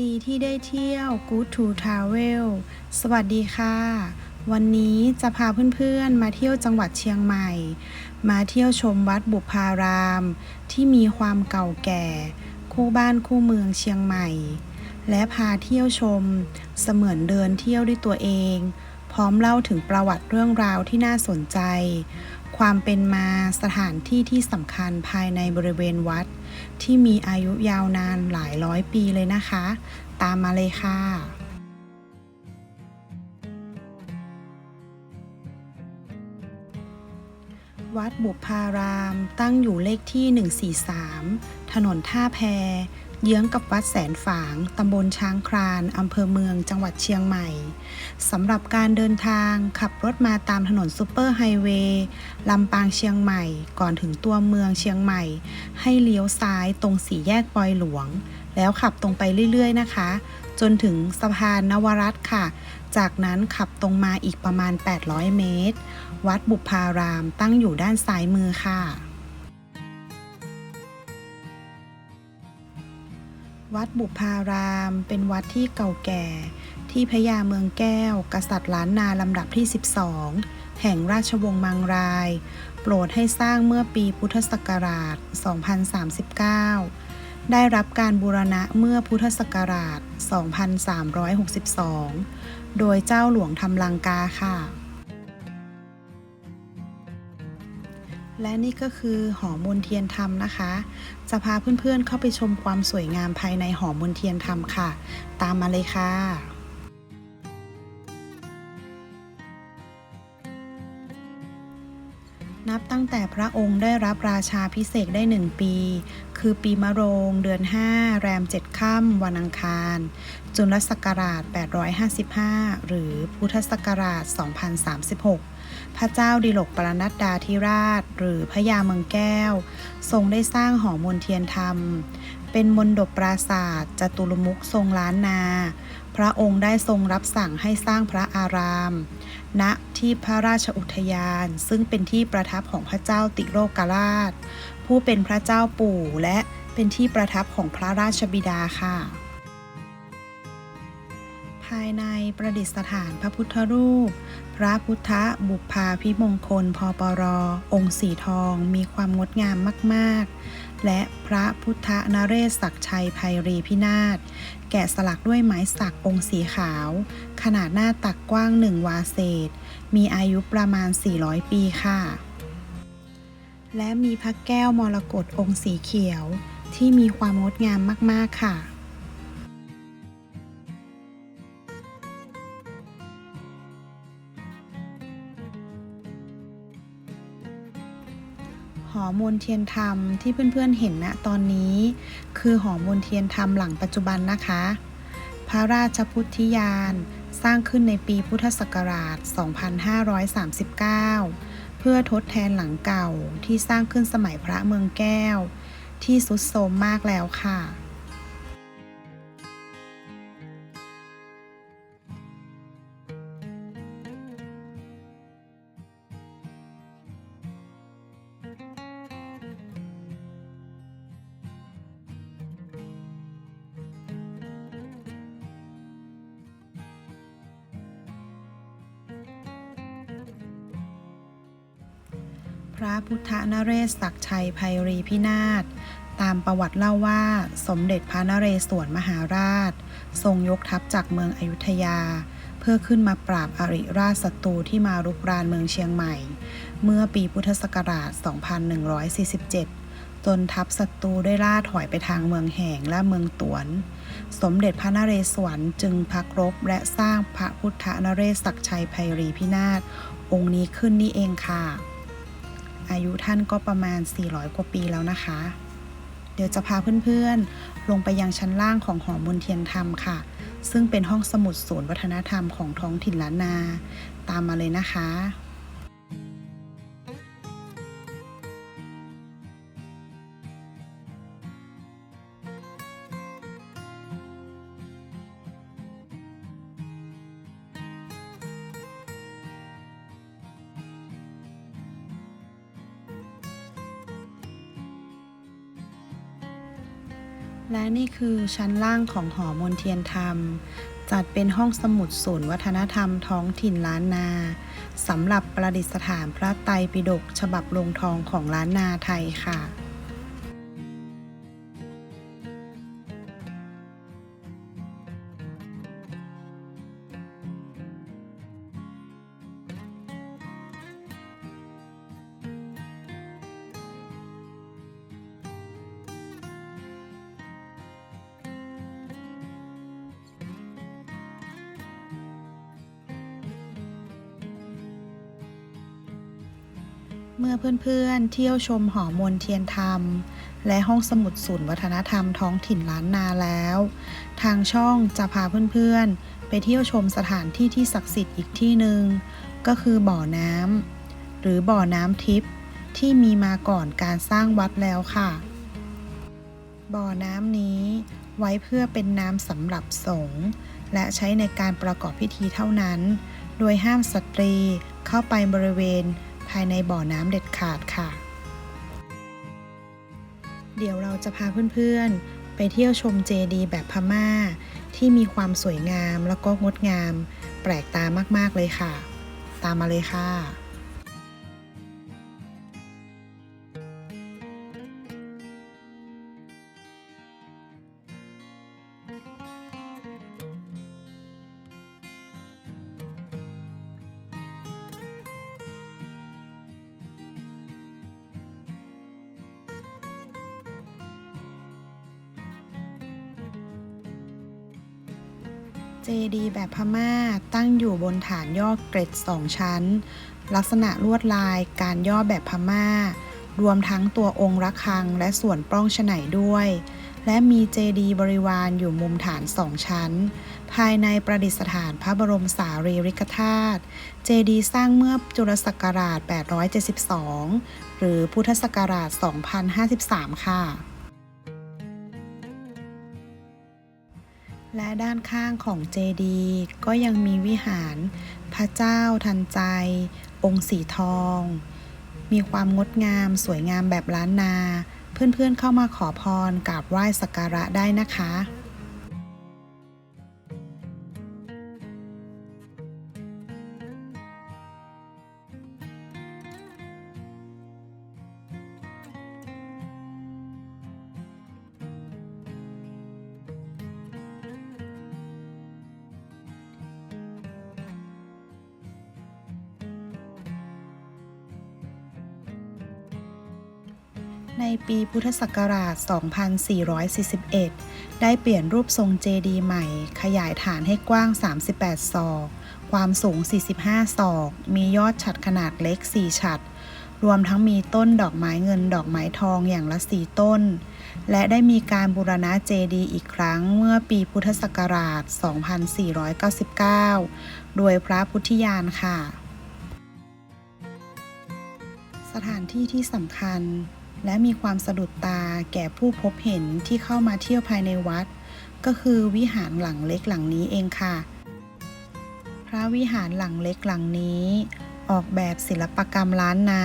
ดีที่ได้เที่ยว Good to Travel สวัสดีค่ะ วันนี้จะพาเพื่อนๆ มาเที่ยวจังหวัดเชียงใหม่ มาเที่ยวชมวัดบุพาราม ที่มีความเก่าแก่ คู่บ้านคู่เมืองเชียงใหม่ และพาเที่ยวชมเสมือนเดินเที่ยวด้วยตัวเอง ร้อมเล่าถึงประวัติเรื่องราวที่น่าสนใจ ความเป็นมาสถานที่ที่สำคัญภายในบริเวณวัด ที่มีอายุยาวนานหลายร้อยปีเลยนะคะ ตามมาเลยค่ะวัดบุพารามตั้งอยู่เลขที่ 143 ถนนท่าแพ เยื้องกับวัดแสนฝาง ตำบลช้างคราน อำเภอเมือง จังหวัดเชียงใหม่ สำหรับการเดินทางขับรถมาตามถนนซูเปอร์ไฮเวย์ลำปางเชียงใหม่ ก่อนถึงตัวเมืองเชียงใหม่ ให้เลี้ยวซ้ายตรงสี่แยกปอยหลวง แล้วขับตรงไปเรื่อยๆนะคะ จนถึงสะพานนวรัตค่ะ จากนั้นขับตรงมาอีกประมาณ 800 เมตร วัดบุพารามตั้งอยู่ด้านซ้ายมือค่ะ วัดบุพาราม เป็นวัดที่เก่าแก่ ที่พญาเมืองแก้ว กษัตริย์ล้านนาลำดับที่ 12 แห่งราชวงศ์มังราย โปรดให้สร้างเมื่อปีพุทธศักราช 2039 ได้รับการบูรณะเมื่อพุทธศักราช 2362 โดยเจ้าหลวงทำลังกาค่ะ และนี่ก็คือหอมนเทียนธรรมนะคะ จะพาเพื่อนๆเข้าไปชมความสวยงามภายในหอมนเทียนธรรมค่ะ ตามมาเลยค่ะนับตั้งแต่พระองค์ได้รับราชาพิเศษได้หนึ่งปี คือปีมะโรง เดือน 5 แรม 7 ค่ำวันอังคาร จุลศักราช 855 หรือพุทธศักราช 2036 พระเจ้าดิลกปรนัดดาธิราช หรือพระยาเมืองแก้ว ทรงได้สร้างหอมนเทียนธรรม เป็นมนดบปราศาสตร์จตุรมุขทรงล้านนา พระองค์ได้ทรงรับสั่งให้สร้างพระอาราม ณที่พระราชอุทยาน ซึ่งเป็นที่ประทับของพระเจ้าติโลกราช ผู้เป็นพระเจ้าปู่และเป็นที่ประทับของพระราชบิดาค่ะ ภายในประดิษฐานพระพุทธรูป พระพุทธบุพาพิมงคลพปรองค์สีทองมีความงดงามมากๆ และพระพุทธนเรศศักชัยภัยรีพินาศแกะสลักด้วยไม้สักองค์สีขาว ขนาดหน้าตักกว้างหนึ่งวาเศษ มีอายุประมาณ 400 ปีค่ะ และมีพระแก้วมรกตองค์สีเขียวที่มีความงดงามมาก ๆ ค่ะ อมนเทียนธรรมที่เพื่อนๆเห็นณตอนนี้ คือหอมนเทียนธรรมหลังปัจจุบันนะคะ พระราชพุทธิยานสร้างขึ้นในปีพุทธศักราช 2539 เพื่อทดแทนหลังเก่าที่สร้างขึ้นสมัยพระเมืองแก้ว ที่สุดโทรมมากแล้วค่ะ พระพุทธนเรศศักชัยภัยรีพินาศตามประวัติเล่าว่า สมเด็จพระนเรศวรมหาราช ทรงยกทัพจากเมืองอยุธยา เพื่อขึ้นมาปราบอริราชศัตรูที่มารุกรานเมืองเชียงใหม่ เมื่อปีพุทธศักราช 2147 จนทัพศัตรูได้ล่าถอยไปทางเมืองแห่งและเมืองตวน สมเด็จพระนเรศวรจึงพักรบและสร้างพระพุทธนเรศศักชัยภัยรีพินาศองค์นี้ขึ้นนี่เองค่ะ อายุท่านก็ประมาณ 400 กว่าปีแล้วนะคะ เดี๋ยวจะพาเพื่อนๆ ลงไปยังชั้นล่างของหอมนเทียนธรรมค่ะ ซึ่งเป็นห้องสมุดศูนย์วัฒนธรรมของท้องถิ่นล้านนา ตามมาเลยนะคะ และนี่คือชั้นล่างของหอมนเทียนธรรม จัดเป็นห้องสมุดศูนย์วัฒนธรรมท้องถิ่นล้านนาสำหรับประดิษฐานพระไตรปิฎกฉบับลงทองของล้านนาไทยค่ะ เพื่อนๆ เที่ยวชมหอมนเทียนธรรม และห้องสมุดศูนย์วัฒนธรรมท้องถิ่นล้านนาแล้ว ทางช่องจะพาเพื่อนๆ ไปเที่ยวชมสถานที่ที่ศักดิ์สิทธิ์อีกที่หนึ่งก็คือบ่อน้ำหรือบ่อน้ำทิพย์ที่มีมาก่อนการสร้างวัดแล้วค่ะ บ่อน้ำนี้ไว้เพื่อเป็นน้ำสำหรับสงฆ์และใช้ในการประกอบพิธีเท่านั้น โดยห้ามสตรีเข้าไปบริเวณ ภายในบ่อน้ำเด็ดขาดค่ะ เดี๋ยวเราจะพาเพื่อนๆ ไปเที่ยวชมเจดีแบบพม่า ที่มีความสวยงามแล้วก็งดงาม แปลกตามากๆเลยค่ะ ตามมาเลยค่ะ เจดีย์แบบพม่าตั้งอยู่บนฐานย่อเกร็ดสองชั้น ลักษณะลวดลายการย่อแบบพม่า รวมทั้งตัวองค์ระฆังและส่วนปล้องฉไนด้วย และมีเจดีย์บริวารอยู่มุมฐานสองชั้น ภายในประดิษฐานพระบรมสารีริกธาตุเจดีย์สร้างเมื่อจุลศักราช 872 หรือพุทธศักราช 2053 ค่ะ และด้านข้างของเจดีย์ก็ยังมีวิหาร พระเจ้าทันใจ องค์สีทอง มีความงดงามสวยงามแบบล้านนา เพื่อนๆเข้ามาขอพรกราบไหว้สักการะได้นะคะ ในปีพุทธศักราช 2441 ได้เปลี่ยนรูปทรงเจดีย์ใหม่ ขยายฐานให้กว้าง 38 ศอก ความสูง 45 ศอก มียอดฉัดขนาดเล็ก 4 ฉัด รวมทั้งมีต้นดอกไม้เงินดอกไม้ทองอย่างละ4ต้น และได้มีการบูรณะเจดีย์อีกครั้งเมื่อปีพุทธศักราช 2499 โดยพระพุทธยานค่ะ สถานที่ที่สำคัญ และมีความสะดุดตาแก่ผู้พบเห็นที่เข้ามาเที่ยวภายในวัด ก็คือวิหารหลังเล็กหลังนี้เองค่ะ พระวิหารหลังเล็กหลังนี้ ออกแบบศิลปกรรมล้านนา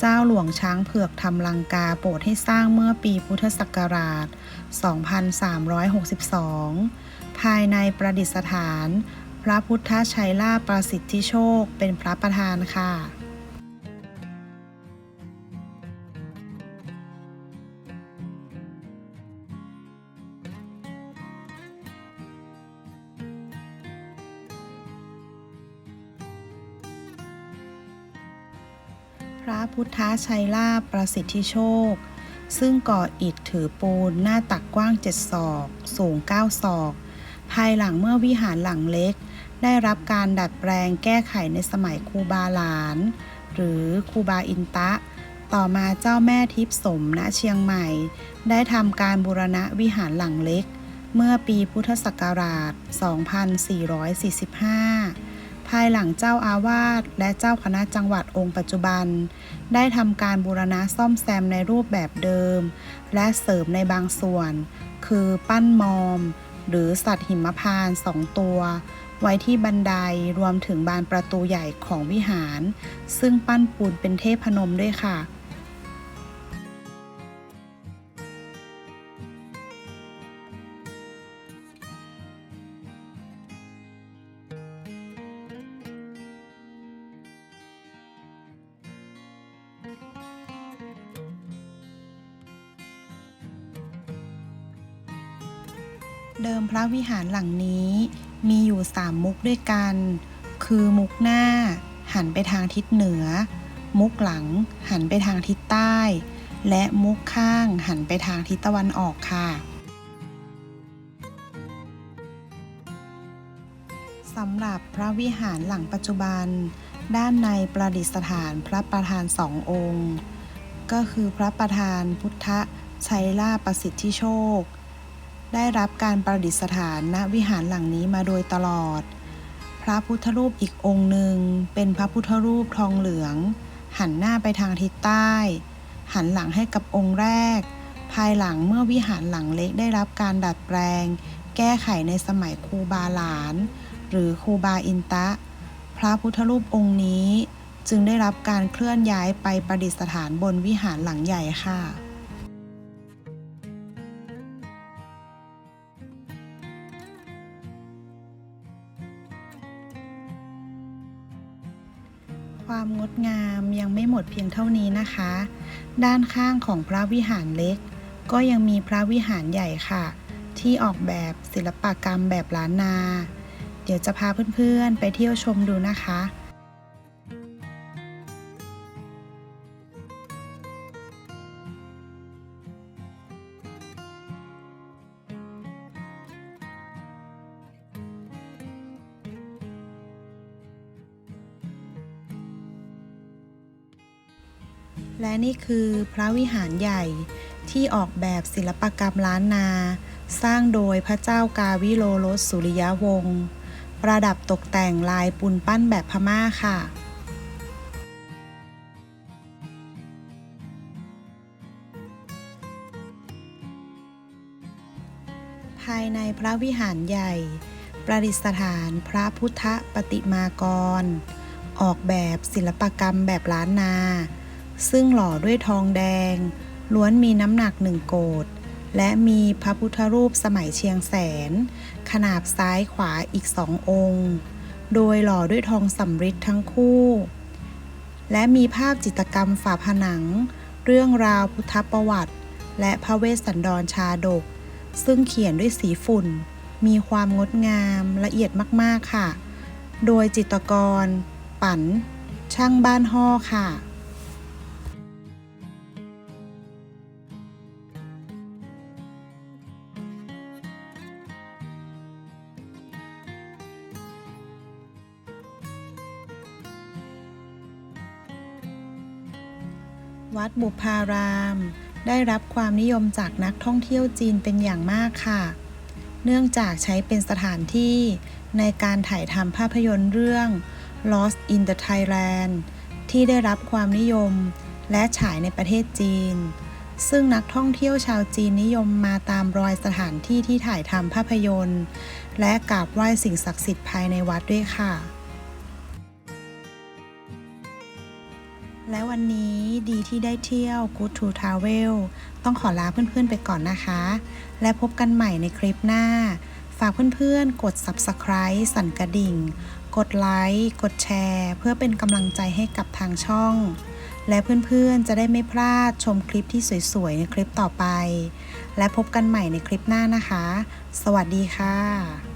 เจ้าหลวงช้างเผือกทำลังกาโปรดให้สร้างเมื่อปีพุทธศักราช 2362 ภายในประดิษฐาน พระพุทธชัยลาประสิทธิโชคเป็นพระประธานค่ะ พระพุทธชัยลาภประสิทธิโชค ซึ่งก่ออิฐถือปูนหน้าตักกว้าง7ศอก สูง9ศอก ภายหลังเมื่อวิหารหลังเล็ก ได้รับการดัดแปลงแก้ไขในสมัยครูบาหลาน หรือครูบาอินตะ ต่อมาเจ้าแม่ทิพย์สมณเชียงใหม่ ได้ทำการบูรณะวิหารหลังเล็ก เมื่อปีพุทธศักราช 2445ายหลังเจ้าอาวาสและเจ้าคณะจังหวัดองค์ปัจจุบัน ได้ทำการบูรณะซ่อมแซมในรูปแบบเดิม และเสริมในบางส่วน คือปั้นมอม หรือสัตว์หิมพานสองตัว ไว้ที่บันไดรวมถึงบานประตูใหญ่ของวิหาร ซึ่งปั้นปูนเป็นเทพนมด้วยค่ะ เดิมพระวิหารหลังนี้มีอยู่สามมุกด้วยกัน คือมุกหน้า หันไปทางทิศเหนือ มุกหลัง หันไปทางทิศใต้ และมุกข้าง หันไปทางทิศตะวันออกค่ะสำหรับพระวิหารหลังปัจจุบัน ด้านในประดิษฐานพระประธานสององค์ ก็คือพระประธานพุทธชัยลาประสิทธิโชค ได้รับการประดิษฐานณวิหารหลังนี้มาโดยตลอด พระพุทธรูปอีกองค์หนึ่ง เป็นพระพุทธรูปทองเหลือง หันหน้าไปทางทิศใต้ หันหลังให้กับองค์แรก ภายหลังเมื่อวิหารหลังเล็กได้รับการดัดแปลง แก้ไขในสมัยครูบาหลาน หรือครูบาอินตะ พระพุทธรูปองค์นี้ จึงได้รับการเคลื่อนย้ายไปประดิษฐานบนวิหารหลังใหญ่ค่ะ ความงดงามยังไม่หมดเพียงเท่านี้นะคะ ด้านข้างของพระวิหารเล็ก ก็ยังมีพระวิหารใหญ่ค่ะ ที่ออกแบบศิลปกรรมแบบล้านนา เดี๋ยวจะพาเพื่อนๆไปเที่ยวชมดูนะคะ และนี่คือพระวิหารใหญ่ที่ออกแบบศิลปกรรมล้านนา สร้างโดยพระเจ้ากาวิโลรสสุริยวงศ์ประดับตกแต่งลายปูนปั้นแบบพม่าค่ะภายในพระวิหารใหญ่ ประดิษฐานพระพุทธปฏิมากร ออกแบบศิลปกรรมแบบล้านนา ซึ่งหล่อด้วยทองแดง ล้วนมีน้ำหนักหนึ่งโกดและมีพระพุทธรูปสมัยเชียงแสน ขนาบซ้ายขวาอีกสององค์ โดยหล่อด้วยทองสำริดทั้งคู่ และมีภาพจิตรกรรมฝาผนัง เรื่องราวพุทธประวัติ และพระเวสสันดรชาดก ซึ่งเขียนด้วยสีฝุ่น มีความงดงามละเอียดมาก ๆ ค่ะ โดยจิตรกร ปั่นช่างบ้านห่อค่ะ วัดบุพาราม ได้รับความนิยมจากนักท่องเที่ยวจีนเป็นอย่างมากค่ะ เนื่องจากใช้เป็นสถานที่ในการถ่ายทำภาพยนตร์เรื่อง Lost in the Thailand ที่ได้รับความนิยมและฉายในประเทศจีน ซึ่งนักท่องเที่ยวชาวจีนนิยมมาตามรอยสถานที่ที่ถ่ายทำภาพยนตร์ และกราบไหว้สิ่งศักดิ์สิทธิ์ภายในวัดด้วยค่ะ และวันนี้ดีที่ได้เที่ยว Good to Travel ต้องขอลาเพื่อนๆไปก่อนนะคะ และพบกันใหม่ในคลิปหน้า ฝากเพื่อนๆ กด Subscribe สั่นกระดิ่ง กดไลค์ กดแชร์ เพื่อเป็นกำลังใจให้กับทางช่อง และเพื่อนๆ จะได้ไม่พลาดชมคลิปที่สวยๆ ในคลิปต่อไป และพบกันใหม่ในคลิปหน้านะคะ สวัสดีค่ะ